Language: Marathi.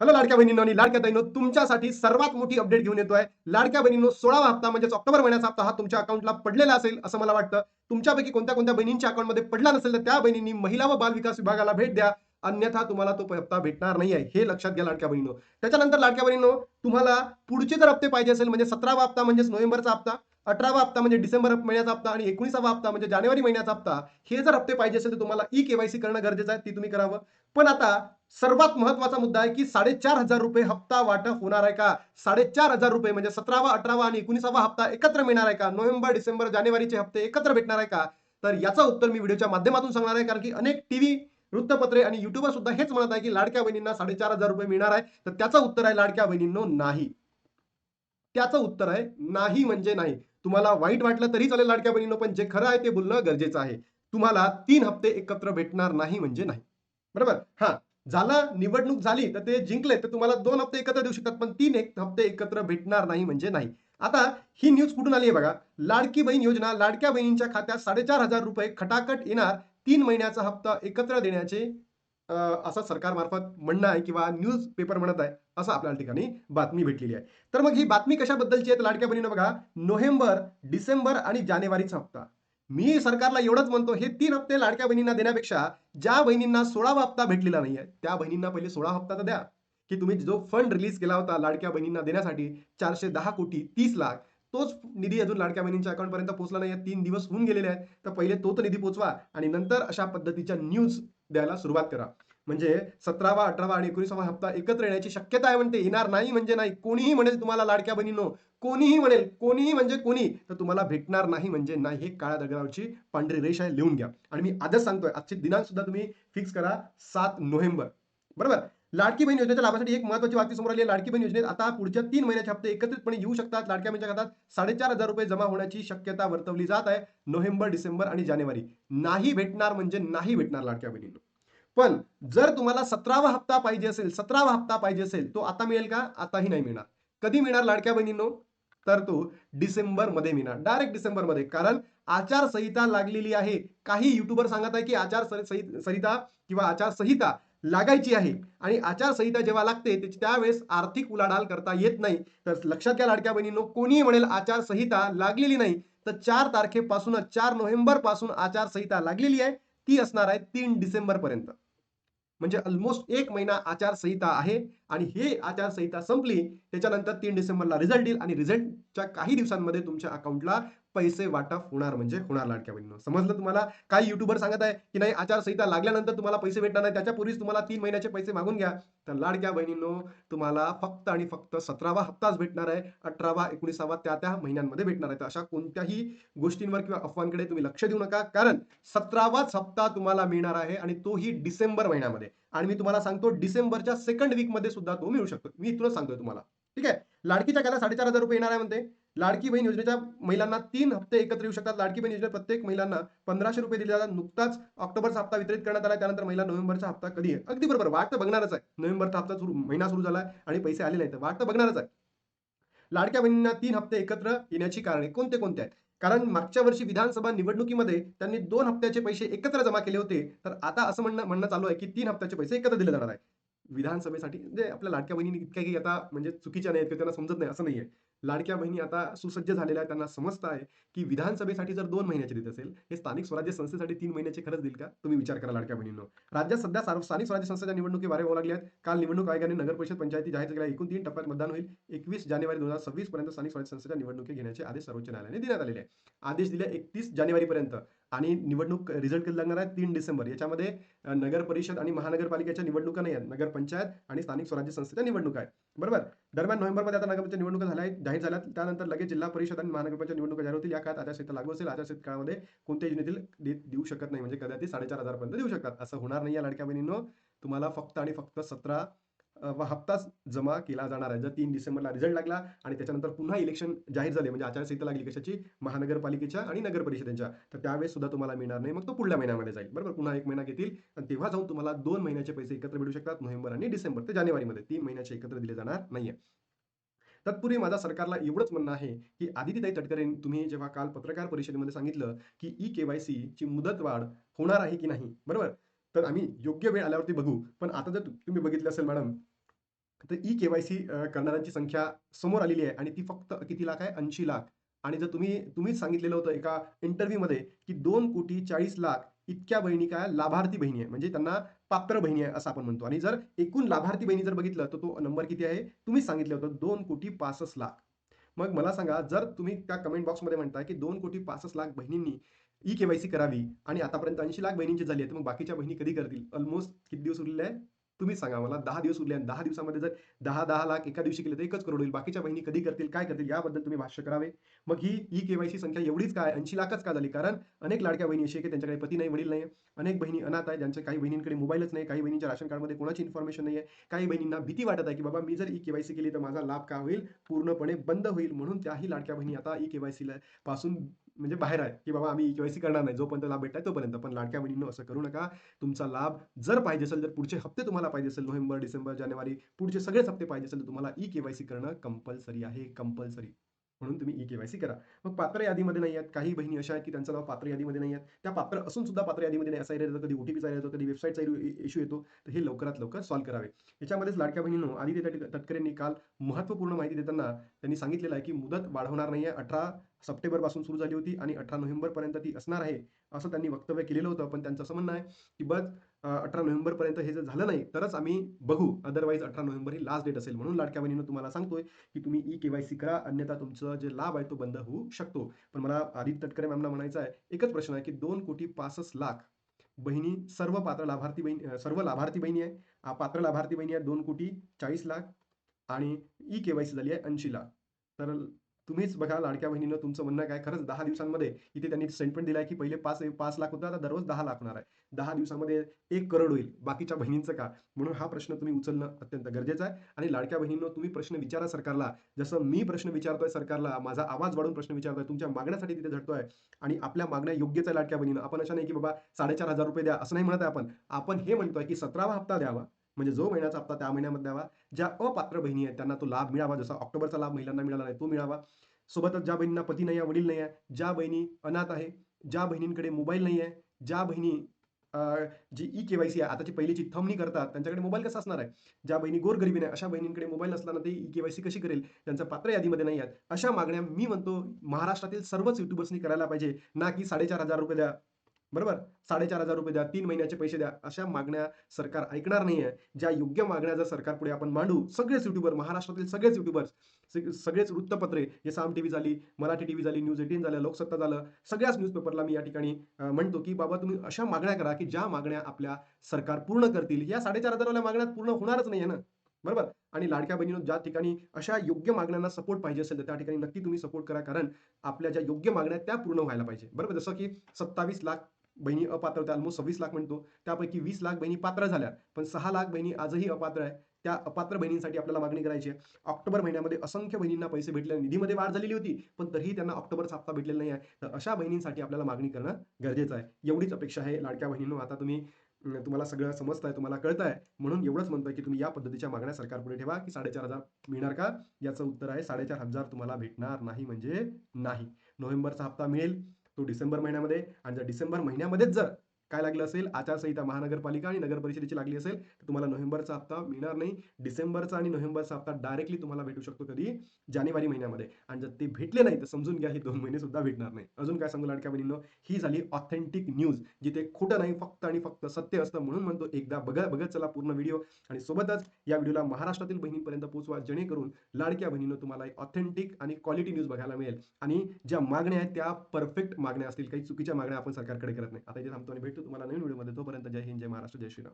हॅलो लाडक्या बहिणींनो आणि लाडक्या ताईनो तुमच्यासाठी सर्वात मोठी अपडेट घेऊन येतोय. लाडक्या बहिणींनो सोळावा हप्ता म्हणजेच ऑक्टोबर महिन्याचा हप्ता हा तुमच्या अकाउंटला पडलेला असेल असं मला वाटतं. तुमच्यापैकी कोणत्या कोणत्या बहिणींच्या अकाउंटमध्ये पडला नसेल तर त्या बहिणींनी महिला व बाल विकास विभागाला भेट द्या. अन्यथा तुम्हाला तो हप्ता भेटणार नाही आहे हे लक्षात घ्या लाडक्या बहिणीनो. त्याच्यानंतर लाडक्या बहिणीनो तुम्हाला पुढचे जर हप्ते पाहिजे असेल म्हणजे सतरावा हप्ता म्हणजेच नोव्हेंबरचा हप्ता अठरावा हप्ता म्हणजे डिसेंबर महिन्याचा हप्ता आणि एकोणीसावा हप्ता म्हणजे जानेवारी महिन्याचा हप्ता हे जर हप्ते पाहिजे असेल तर तुम्हाला ई केवायसी करणं गरजेचं आहे. ती तुम्ही करावं. पण आता सर्वात महत्त्वाचा मुद्दा आहे की साडेचार हजार रुपये हप्ता वाटप होणार आहे का? साडेचार हजार रुपये म्हणजे सतरावा अठरावा आणि एकोणीसावा हप्ता एकत्र मिळणार आहे का? नोव्हेंबर डिसेंबर जानेवारीचे हप्ते एकत्र भेटणार आहे का? तर याचं उत्तर मी व्हिडिओच्या माध्यमातून सांगणार आहे कारण की अनेक टीव्ही वृत्तपत्रे आणि युट्यूबर सुद्धा हेच म्हणत आहे की लाडक्या बहिणींना साडेचार हजार रुपये मिळणार आहे. तर त्याचं उत्तर आहे लाडक्या बहिणींनो नाही. त्याचं उत्तर आहे नाही म्हणजे नाही. तुम्हाला वाईट वाटलं तरी चालेल लाडक्या बहिणींनो पण जे खरं आहे ते बोलणं गरजेचं आहे. तुम्हाला तीन हप्ते एकत्र भेटणार नाही म्हणजे नाही. बरोबर? हा. झालं निवडणूक झाली तर ते जिंकले तर तुम्हाला दोन हप्ते एकत्र देऊ शकतात पण तीन एक हप्ते एकत्र भेटणार नाही म्हणजे नाही. आता ही न्यूज कुठून आली आहे बघा? लाडकी बहीण योजना लाडक्या बहिणींच्या खात्यात साडेचार हजार रुपये खटाखट येणार. तीन महिन्याचा हप्ता एकत्र देण्याचे असं सरकारमार्फत म्हणणं आहे किंवा न्यूज पेपर म्हणत आहे असं आपल्याला ठिकाणी बातमी भेटलेली आहे. तर मग ही बातमी कशाबद्दलची आहे? लाडक्या बहिणीनं बघा नोव्हेंबर डिसेंबर आणि जानेवारीचा हप्ता. मी सरकारला एवढंच म्हणतो हे तीन हप्ते लाडक्या बहिणींना देण्यापेक्षा ज्या बहिणींना सोळावा हप्ता भेटलेला नाहीये त्या बहिणींना पहिले सोळा हप्ता तर द्या. की तुम्ही जो फंड रिलीज केला होता लाडक्या बहिणींना देण्यासाठी चारशे दहा कोटी तीस लाख तोच निधी अजून लाडक्या बहिणींच्या अकाउंटपर्यंत पोहोचला नाही तीन दिवस होऊन गेलेले आहेत तर पहिले तो तर निधी पोचवा आणि नंतर अशा पद्धतीच्या न्यूज द्यायला सुरुवात करा. म्हणजे सतरावा अठरावा आणि एकोणीसावा हप्ता एकत्र येण्याची शक्यता आहे म्हणते. येणार नाही म्हणजे नाही. कोणीही म्हणेल तुम्हाला लाडक्या बहिणीनो कोणीही म्हणेल कोणीही म्हणजे कोणी तर तुम्हाला भेटणार नाही म्हणजे नाही हे काळ्या दगडावरची पांढरी रेष आहे. लिहून घ्या. आणि मी आजच सांगतोय आजचे दिनांक सुद्धा तुम्ही फिक्स करा. सात नोव्हेंबर. बरोबर? लाडकी बहीण योजनेच्या लाभासाठी एक महत्वाची बातमी समोर आली लाडकी बहीण योजनेत आता पुढच्या तीन महिन्याचे हप्ते एकत्रितपणे येऊ शकतात. लाडक्या बहिणीच्या खात्यात साडेचार हजार रुपये जमा होण्याची शक्यता वर्तवली जात आहे. नोव्हेंबर डिसेंबर आणि जानेवारी. नाही भेटणार म्हणजे नाही भेटणार लाडक्या बहिणींना. पण जर तुम्हाला सतरावा हप्ता पाहिजे असेल सतरावा हप्ता पाहिजे असेल तो आता मिळेल का? आताही नाही मिळणार. कधी मिळणार लाडक्या बहिणींनो? तर तो डिसेंबरमध्ये मिळणार. डायरेक्ट डिसेंबरमध्ये कारण आचारसंहिता लागलेली आहे. काही युट्यूबर सांगत आहे की आचार संहिता किंवा आचारसंहिता लागायची आहे. आणि आचारसंहिता जेव्हा लागते त्याची त्यावेळेस आर्थिक उलाढाल करता येत नाही. तर लक्षात घ्या लाडक्या बहिणींनो कोणीही म्हणेल आचारसंहिता लागलेली नाही तर चार तारखेपासूनच चार नोव्हेंबरपासून आचारसंहिता लागलेली आहे. ती असणार आहे तीन डिसेंबर पर्यंत म्हणजे ऑलमोस्ट एक महिना आचारसंहिता आहे आणि हे आचारसंहिता संपली त्याच्यानंतर तीन डिसेंबरला रिझल्ट येईल आणि रिझल्टच्या काही दिवसांमध्ये तुमच्या अकाउंटला पैसे वाटप होणार म्हणजे होणार लाडक्या बहिणीनं. समजलं तुम्हाला? काही युट्यूबर सांगत आहे की नाही आचारसंहिता लागल्यानंतर तुम्हाला पैसे भेटणार नाही त्याच्यापूर्वीच तुम्हाला तीन महिन्याचे पैसे मागून घ्या. तर लाडक्या बहिणींनो तुम्हाला फक्त आणि फक्त सतरावा हप्ताच भेटणार आहे अठरावा एकोणीसावा त्या त्या महिन्यांमध्ये भेटणार आहे. तर अशा कोणत्याही गोष्टींवर किंवा अफवांकडे तुम्ही लक्ष देऊ नका कारण सतरावाच हप्ता तुम्हाला मिळणार आहे आणि तोही डिसेंबर महिन्यामध्ये. आणि मी तुम्हाला सांगतो डिसेंबरच्या सेकंड वीकमध्ये सुद्धा तो मिळू शकतो. मी इथूनच सांगतोय तुम्हाला. ठीक आहे? लाडकीच्या खात्यात साडेचार हजार रुपये येणार आहे म्हणते. लाडकी बहीण योजनेच्या महिलांना तीन हप्ते एकत्र येऊ शकतात. लाडकी बहीण योजनेत प्रत्येक महिलांना पंधराशे रुपये दिले जातात. नुकताच ऑक्टोबरचा हप्ता वितरित करण्यात आला. त्यानंतर महिला नोव्हेंबरचा हप्ता कधी आहे? अगदी बरोबर. वाट तर बघणारच आहे. नोव्हेंबरचा हप्ता सुरू महिना सुरू झाला आणि पैसे आले नाहीत वाट तर बघणारच आहे. लाडक्या बहिणींना तीन हप्ते एकत्र येण्याची कारणे कोणते कोणते आहेत? कारण मागच्या वर्षी विधानसभा निवडणुकीमध्ये त्यांनी दोन हप्त्याचे पैसे एकत्र जमा केले होते. तर आता असं म्हणणं म्हणणं चालू आहे की तीन हप्त्याचे पैसे एकत्र दिले जाणार आहे. विधानसभेसाठी म्हणजे आपल्या लाडक्या बहिणी इतक्या काही आता म्हणजे चुकीच्या नाहीत किंवा त्यांना समजत नाही असं नाहीये. लाडक्या बहिणी आता सुसज्ज झालेल्या आहेत त्यांना समजतं आहे की विधानसभेसाठी जर दोन महिन्याचे देत असेल हे स्थानिक स्वराज्य संस्थेसाठी तीन महिन्याचे खरंच देईल का? तुम्ही विचार करा लाडक्या बहिणींनो. राज्यात सध्या सार्व- स्थानिक स्वराज्य संस्थेच्या निवडणुकी वारे होऊ लागल्या आहेत. काल निवडणूक आयोगाने नगर परिषद पंचायती जाहीर केल्या एकूण तीन टप्प्यात मतदान होईल. एकवीस जानेवारी दोन हजार सव्वीस पर्यंत स्थानिक स्वराज्य संस्थेच्या निवडणुकी घेण्याचे आदेश सर्वोच्च न्यायालयाने देण्यात आलेले आहे आदेश दिले एकतीस जानेवारी पर्यंत आणि निवडणूक रिझल्ट कधी लागणार आहे? तीन डिसेंबर. याच्यामध्ये नगर परिषद आणि महानगरपालिकेच्या निवडणुका नाही आहेत. नगर पंचायत आणि स्थानिक स्वराज्य संस्थेच्या निवडणुका आहेत. बरोबर? दरम्यान नोव्हेंबरमध्ये आता नगरपंचायत निवडणुका झाल्या आहेत जाहीर झाल्या त्यानंतर लगेच जिल्हा परिषद आणि महानगरपालिका निवडणुका जाहीर होतील. या काळात आचारसंहिता लागू असेल. आचारसंहिता काळामध्ये कोणत्याही योजनेतील देऊ शकत नाही. म्हणजे कदाचित साडेचार हजारपर्यंत देऊ शकतात. असं होणार नाही या लाडक्या बहिणींनो. तुम्हाला फक्त आणि फक्त सतरा हप्ताच जमा केला जाणार आहे. जर तीन डिसेंबरला रिझल्ट लागला आणि त्याच्यानंतर पुन्हा इलेक्शन जाहीर झाले म्हणजे आचारसंहिता लागली कशाची? महानगरपालिकेच्या आणि नगर परिषदेच्या तर त्यावेळेस सुद्धा तुम्हाला मिळणार नाही. मग तो पुढल्या महिन्यामध्ये जाईल. बरोबर? पुन्हा एक महिना घेतील आणि तेव्हा जाऊन तुम्हाला दोन महिन्याचे पैसे एकत्र मिळू शकतात नोव्हेंबर आणि डिसेंबर ते जानेवारीमध्ये. तीन महिन्याचे एकत्र दिले जाणार नाहीये. तत्पूर्वी माझा सरकारला एवढंच म्हणणं आहे की आदितीताई तटकरे तुम्ही जेव्हा काल पत्रकार परिषदेमध्ये सांगितलं की ई केवायसी ची मुदतवाढ होणार आहे की नाही? बरोबर? तर आम्ही योग्य वेळ आल्यावरती बघू. पण आता जर तुम्ही बघितलं असेल मॅडम तर ई केवायसी करणाऱ्यांची संख्या समोर आलेली आहे आणि ती फक्त किती लाख आहे? ऐंशी लाख. आणि जर तुम्ही तुम्हीच सांगितलेलं होतं एका इंटरव्ह्यूमध्ये की दोन कोटी चाळीस लाख इतक्या बहिणी काय लाभार्थी बहिणी आहे. म्हणजे त्यांना पात्र बहिणी आहे असं आपण म्हणतो. आणि जर एकूण लाभार्थी बहिणी जर बघितलं तर तो नंबर किती आहे? तुम्हीच सांगितलं होतं दोन कोटी पासष्ट लाख. मग मला सांगा जर तुम्ही त्या कमेंट बॉक्समध्ये म्हणताय की दोन कोटी पासष्ट लाख बहिणींनी ई केवायसी करावी आणि आतापर्यंत ऐंशी लाख बहिणींची झाली आहे तर मग बाकीच्या बहिणी कधी करतील? ऑलमोस्ट किती दिवस उरलेले आहे तुम्हीच सांगा मला दहा दिवस उरले आणि दहा दिवसामध्ये जर दहा दहा लाख एका दिवशी केले तर एकच करोड होईल. बाकीच्या बहिणी कधी करतील काय करतील याबद्दल तुम्ही भाष्य करावे. मग ही ई केवायसी संख्या एवढीच काय ऐंशी लाखच का झाली? कारण अनेक लाडक्या बहिणी अशी आहे की त्यांच्याकडे पती नाही वडील नाही अनेक बहिणी अनाथ आहे ज्यांच्या काही बहिणींकडे मोबाईलच नाही काही बहिणींच्या राशन कार्डमध्ये कोणाची इन्फॉर्मेशन नाही आहे काही बहिणींना भीती वाटत आहे की बाबा मी जर ई केवायसी केली तर माझा लाभ का होईल? पूर्णपणे बंद होईल. म्हणून त्याही लाडक्या बहिणी आता ई केवायसी पासून म्हणजे बाहेर आहे की बाबा आम्ही केवायसी करणार नाही जोपर्यंत लाभ भेटताय तोपर्यंत. पण लाडक्या बहिणींनो असं करू नका. तुमचा लाभ जर पाहिजे असेल तर पुढचे हप्ते तुम्हाला पाहिजे असेल नोव्हेंबर डिसेंबर जानेवारी पुढचे सगळेच हप्ते पाहिजे असेल तर तुम्हाला ई केवायसी करणं कंपल्सरी आहे कंपल्सरी म्हणून तुम्ही ई केवायसी करा. मग पात्र यादीमध्ये नाही आहेत काही बहिणी अशा आहेत की त्यांचं नाव पात्र यादीमध्ये नाही आहेत. त्या पात्र असून सुद्धा पात्र यादीमध्ये नाही. असा येतं येतो कधी ओटीपीचा येतो कधी वेबसाईटचा इश्यू येतो तर हे लवकरात लवकर सॉल्व्ह करावे. याच्यामध्येच लाडक्या बहिणींनो आदित्य तटकरेंनी काल महत्त्वपूर्ण माहिती देताना त्यांनी सांगितलेलं आहे की मुदत वाढवणार नाही आहे अठरा सप्टेंबरपासून सुरू झाली होती आणि अठरा नोव्हेंबर पर्यंत ती असणार आहे असं त्यांनी वक्तव्य केलेलं होतं. पण त्यांचं असं म्हणणं आहे की बस अठरा नोव्हेंबरपर्यंत हे जर झालं नाही तरच आम्ही बघू. अदरवाईज अठरा नोव्हेंबर ही लास्ट डेट असेल म्हणून लाडक्या बहिणीनं तुम्हाला सांगतोय की तुम्ही ई केवायसी करा अन्यथा तुमचं जे लाभ आहे तो बंद होऊ शकतो. पण मला आदित्य तटकरे मॅमना म्हणायचं आहे एकच प्रश्न आहे की दोन कोटी पासष्ट लाख बहिणी सर्व पात्र लाभार्थी बहिणी सर्व लाभार्थी बहिणी आहे. पात्र लाभार्थी बहिणी आहे दोन कोटी चाळीस लाख आणि ई केवायसी झाली आहे ऐंशी लाख. तर तुम्हीच बघा लाडक्या बहिणीनं तुमचं म्हणणं काय? खरंच दहा दिवसांमध्ये इथे त्यांनी स्टेटमेंट दिलाय की पहिले पाच पाच लाख होता आता दररोज दहा लाख होणार आहे. दहा दिवसामध्ये एक करोड होईल बाकीच्या बहिणींचं का? म्हणून हा प्रश्न तुम्ही उचलणं अत्यंत गरजेचं आहे. आणि लाडक्या बहिणींनो तुम्ही प्रश्न विचारा सरकारला. जसं मी प्रश्न विचारतोय सरकारला माझा आवाज वाढून प्रश्न विचारतोय तुमच्या मागण्यासाठी तिथे झटतोय. आणि आपल्या मागण्या योग्यच आहे लाडक्या बहिणीनं. आपण अशा नाही की बाबा साडेचार हजार रुपये द्या असं नाही म्हणत आहे आपण. आपण हे म्हणतोय की सतरावा हप्ता द्यावा. म्हणजे जो महिन्याचा हप्ता त्या महिन्यामध्ये द्यावा. ज्या अपात्र बहिणी आहेत त्यांना तो लाभ मिळावा. जसा ऑक्टोबरचा लाभ महिलांना मिळाला नाही तो मिळावा. सोबतच ज्या बहिणींना पती नाही आहे वडील नाही आहे ज्या बहिणी अनाथ आहे ज्या बहिणींकडे मोबाईल नाही आहे ज्या बहिणी जी ई केवायसी आहे आताची पहिलीची थंबणी करतात त्यांच्याकडे मोबाईल कसा असणार आहे? ज्या बहिणी गोरगरिबी नाही अशा बहिणींकडे मोबाईल नसताना ते ई केवायसी कशी करेल? त्यांचं पात्र यादीमध्ये नाही आहेत. अशा मागण्या मी म्हणतो महाराष्ट्रातील सर्वच युट्यूबर्सनी करायला पाहिजे. ना की साडेचार हजार रुपये द्या. बरोबर? साडेचार हजार रुपये द्या तीन महिन्याचे पैसे द्या अशा मागण्या सरकार ऐकणार नाही आहे ज्या योग्य मागण्या जर सरकार पुढे आपण मांडू सगळेच युट्यूबर महाराष्ट्रातील सगळेच युट्यूबर्स सगळेच वृत्तपत्रे जे साम टीव्ही झाली मराठी टीव्ही झाली न्यूज एटीन झालं लोकसत्ता झालं सगळ्याच न्यूजपेपरला मी या ठिकाणी म्हणतो की बाबा तुम्ही अशा मागण्या करा की ज्या मागण्या आपल्या सरकार पूर्ण करतील. या साडेचार हजारवाल्या मागण्या पूर्ण होणारच नाही आहे ना? बरोबर? आणि लाडक्या बहिणीनं ज्या ठिकाणी अशा योग्य मागण्यांना सपोर्ट पाहिजे असेल तर त्या ठिकाणी नक्की तुम्ही सपोर्ट करा कारण आपल्या ज्या योग्य मागण्या त्या पूर्ण व्हायला पाहिजे. बरोबर? जसं की सत्तावीस लाख बहिणी अपात्र होत्या. ऑलमोस्ट सव्वीस लाख म्हणतो. त्यापैकी वीस लाख बहिणी पात्र झाल्या. पण सहा लाख बहिणी आजही अपात्र आहे. त्या अपात्र बहिणींसाठी आपल्याला मागणी करायची आहे. ऑक्टोबर महिन्यामध्ये असंख्य बहिणींना पैसे भेटले. निधीमध्ये वाढ झालेली होती. पण तरीही त्यांना ऑक्टोबरचा हप्ता भेटलेला नाही आहे. तर अशा बहिणींसाठी आपल्याला मागणी करणं गरजेचं आहे. एवढीच अपेक्षा आहे लाडक्या बहिणींनो. आता तुम्ही तुम्हाला सगळं समजत आहे तुम्हाला कळतंय. म्हणून एवढंच म्हणतोय की तुम्ही या पद्धतीच्या मागण्या सरकारपुढे ठेवा की साडेचार हजार मिळणार का? याचं उत्तर आहे साडेचार हजार तुम्हाला भेटणार नाही म्हणजे नाही. नोव्हेंबरचा हप्ता मिळेल. तो डिसेंबर महिन्यामध्ये आणि जर डिसेंबर महिन्यामध्येच जर काय लागलं असेल? आचारसंहिता महानगरपालिका आणि नगर परिषदेची लागली असेल तर तुम्हाला नोव्हेंबरचा हप्ता मिळणार नाही. डिसेंबरचा आणि नोव्हेंबरचा हप्ता डायरेक्टली तुम्हाला भेटू शकतो कधी? जानेवारी महिन्यामध्ये. आणि जर ते भेटले नाही तर समजून घ्या हे दोन महिने सुद्धा भेटणार नाही. अजून काय सांगू लाडक्या बहिणींनो? ही झाली ऑथेंटिक न्यूज जिथे खोटं नाही फक्त आणि फक्त सत्य असतं म्हणून म्हणतो एकदा बघा बघत चला पूर्ण व्हिडिओ. आणि सोबतच या व्हिडिओला महाराष्ट्रातील बहिणींपर्यंत पोहोचवा जेणेकरून लाडक्या बहिणीनं तुम्हाला एक ऑथेंटिक आणि क्वालिटी न्यूज बघायला मिळेल. आणि ज्या मागण्या आहेत त्या परफेक्ट मागण्या असतील. काही चुकीच्या मागण्या आपण सरकारकडे करत नाही. आता इथे थांबतो आणि भेटतो तुम्हाला नवीन व्हिडिओमध्ये तोपर्यंत जय हिंद जय महाराष्ट्र जय श्रीराम.